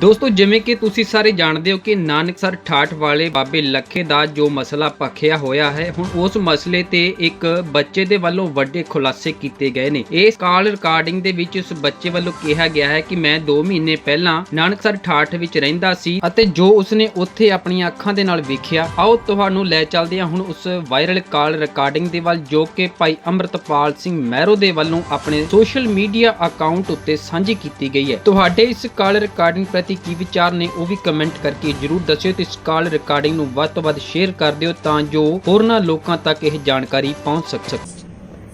ਦੋਸਤੋ, ਜਿਵੇਂ ਕਿ ਤੁਸੀਂ ਸਾਰੇ ਜਾਣਦੇ ਹੋ ਕਿ ਨਾਨਕਸਰ ਠਾਠ ਵਾਲੇ ਬਾਬੇ ਲੱਖੇ ਦਾ ਜੋ ਮਸਲਾ ਪਖਿਆ ਹੋਇਆ ਹੈ, ਹੁਣ ਉਸ ਮਸਲੇ ਤੇ ਇੱਕ ਬੱਚੇ ਦੇ ਵੱਲੋਂ ਵੱਡੇ ਖੁਲਾਸੇ ਕੀਤੇ ਗਏ ਨੇ। ਇਸ ਕਾਲ ਰਿਕਾਰਡਿੰਗ ਦੇ ਵਿੱਚ ਉਸ ਬੱਚੇ ਵੱਲੋਂ ਕਿਹਾ ਗਿਆ ਹੈ ਕਿ ਮੈਂ 2 ਮਹੀਨੇ ਪਹਿਲਾਂ ਨਾਨਕਸਰ ਠਾਠ ਵਿੱਚ ਰਹਿੰਦਾ ਸੀ ਅਤੇ ਜੋ ਉਸਨੇ ਉੱਥੇ ਆਪਣੀਆਂ ਅੱਖਾਂ ਦੇ ਨਾਲ ਵੇਖਿਆ, ਆਓ ਤੁਹਾਨੂੰ ਲੈ ਚੱਲਦੇ ਹਾਂ ਹੁਣ ਉਸ ਵਾਇਰਲ ਕਾਲ ਰਿਕਾਰਡਿੰਗ ਦੇ ਵੱਲ, ਜੋ ਕਿ ਭਾਈ ਅੰਮ੍ਰਿਤਪਾਲ ਸਿੰਘ ਮਹਿਰੋ ਦੇ ਵੱਲੋਂ ਆਪਣੇ ਸੋਸ਼ਲ ਮੀਡੀਆ ਅਕਾਊਂਟ ਉੱਤੇ ਸਾਂਝੀ ਕੀਤੀ ਗਈ ਹੈ। ਤੁਹਾਡੇ ਇਸ ਕਾਲ ਰਿਕਾਰਡਿੰਗ ਪ੍ਰਤੀ ਕੀ ਵਿਚਾਰ ਨੇ ਉਹ ਵੀ ਕਮੈਂਟ ਕਰਕੇ ਜਰੂਰ ਦੱਸਿਓ ਤੇ ਇਸ ਕਾਲ ਰਿਕਾਰਡਿੰਗ ਨੂੰ ਵੱਧ ਤੋਂ ਵੱਧ ਸ਼ੇਅਰ ਕਰ ਦਿਓ ਤਾਂ ਜੋ ਹੋਰਨਾਂ ਲੋਕਾਂ ਤੱਕ ਇਹ ਜਾਣਕਾਰੀ ਪਹੁੰਚ ਸਕ ਸਕੇ।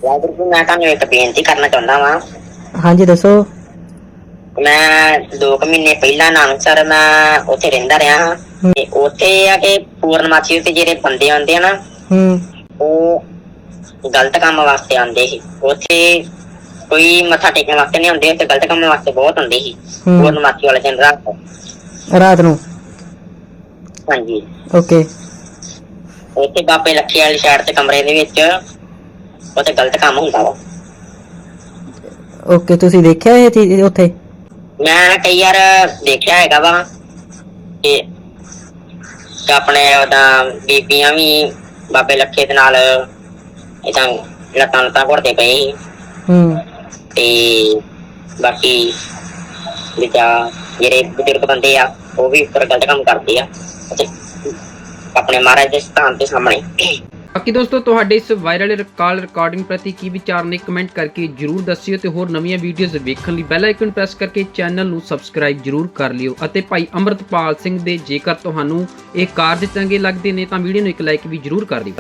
ਵਾਹਿਗੁਰੂ ਜੀ ਮੈਂ ਤੁਹਾਨੂੰ ਇੱਕ ਬੇਨਤੀ ਕਰਨਾ ਚਾਹੁੰਦਾ ਵਾਂ। ਹਾਂਜੀ ਦੱਸੋ। ਮੈਂ 2 ਮਹੀਨੇ ਪਹਿਲਾਂ ਨਾਨਕਸਰ ਮੈਂ ਉੱਥੇ ਰਹਿੰਦਾ ਰਿਹਾ ਹਾਂ। ਹੂੰ। ਤੇ ਉੱਥੇ ਆ ਕਿ ਪੂਰਨਮਾਸ਼ੀ ਤੇ ਜਿਹੜੇ ਬੰਦੇ ਆਉਂਦੇ ਆ ਨਾ ਹੂੰ। ਉਹ ਗਲਤ ਕੰਮ ਵਾਸਤੇ ਆਉਂਦੇ ਸੀ। ਉੱਥੇ ਕੋਈ ਮੱਥਾ ਟੇਕਣ ਵਾਸਤੇ ਨਹੀਂ ਆਉਂਦੇ ਤੇ ਗਲਤ ਕੰਮ ਵਾਸਤੇ ਬਹੁਤ ਆਉਂਦੇ ਸੀ ਹੂੰ। ਪੂਰਨਮਾਸ਼ੀ ਵਾਲੇ ਦਿਨ ਰਾਤ। ਨੂੰ। ਰਾਤ ਨੂੰ? ਹਾਂਜੀ। ਓਕੇ। ਉੱਥੇ ਬਾਬੇ ਲੱਖੀ ਵਾਲੀ ਸਾਈਡ ਤੇ ਕਮਰੇ ਦੇ ਵਿੱਚ ਉੱਥੇ ਗਲਤ ਕੰਮ ਹੁੰਦਾ ਵਾ। ਓਕੇ ਤੁਸੀਂ ਦੇਖਿਆ ਇਹ ਚੀਜ਼ ਉੱਥੇ? ਮੈਂ ਕਈ ਵਾਰ ਦੇਖਿਆ ਹੈਗਾ ਵਾ ਕਿ ਕਿ ਆਪਣੇ ਉਹਦਾ ਬੀਬੀਆਂ ਵੀ ਬਾਬੇ ਲੱਖੇ ਦੇ ਨਾਲ ਇਦਾਂ ਲੱਤਾਂ ਲੱਤਾਂ ਘੁੱਟਦੇ ਪਏ ਸੀ। ਹੂੰ। ਤੇ ਬਾਕੀ ਜਿਹੜਾ ਜਿਹੜੇ ਬਜ਼ੁਰਗ ਬੰਦੇ ਆ, ਉਹ ਵੀ ਉੱਪਰ ਗਲਤ ਕੰਮ ਕਰਦੇ ਆ। ਅਤੇ ਆਪਣੇ ਮਹਾਰਾਜ ਦੇ ਸਥਾਨ ਦੇ ਸਾਹਮਣੇ। ਬਾਕੀ ਦੋਸਤੋ, ਤੁਹਾਡੇ ਇਸ ਵਾਇਰਲ ਕਾਲ ਰਿਕਾਰਡਿੰਗ ਪ੍ਰਤੀ ਕੀ ਵਿਚਾਰ ਨੇ ਕਮੈਂਟ ਕਰਕੇ ਜਰੂਰ ਦੱਸਿਓ ਤੇ ਹੋਰ ਨਵੀਆਂ ਵੀਡੀਓਜ਼ ਵੇਖਣ ਲਈ ਬੈਲ ਆਈਕਨ ਪ੍ਰੈਸ ਕਰਕੇ ਚੈਨਲ ਨੂੰ ਸਬਸਕ੍ਰਾਈਬ ਜਰੂਰ ਕਰ ਲਿਓ। ਅਤੇ ਭਾਈ ਅੰਮ੍ਰਿਤਪਾਲ ਸਿੰਘ ਦੇ ਜੇਕਰ ਤੁਹਾਨੂੰ ਇਹ ਕਾਰਜ ਚੰਗੇ ਲੱਗਦੇ ਨੇ, ਤਾਂ ਵੀਡੀਓ ਨੂੰ ਇੱਕ ਲਾਈਕ ਵੀ ਜਰੂਰ ਕਰ ਦਿਓ।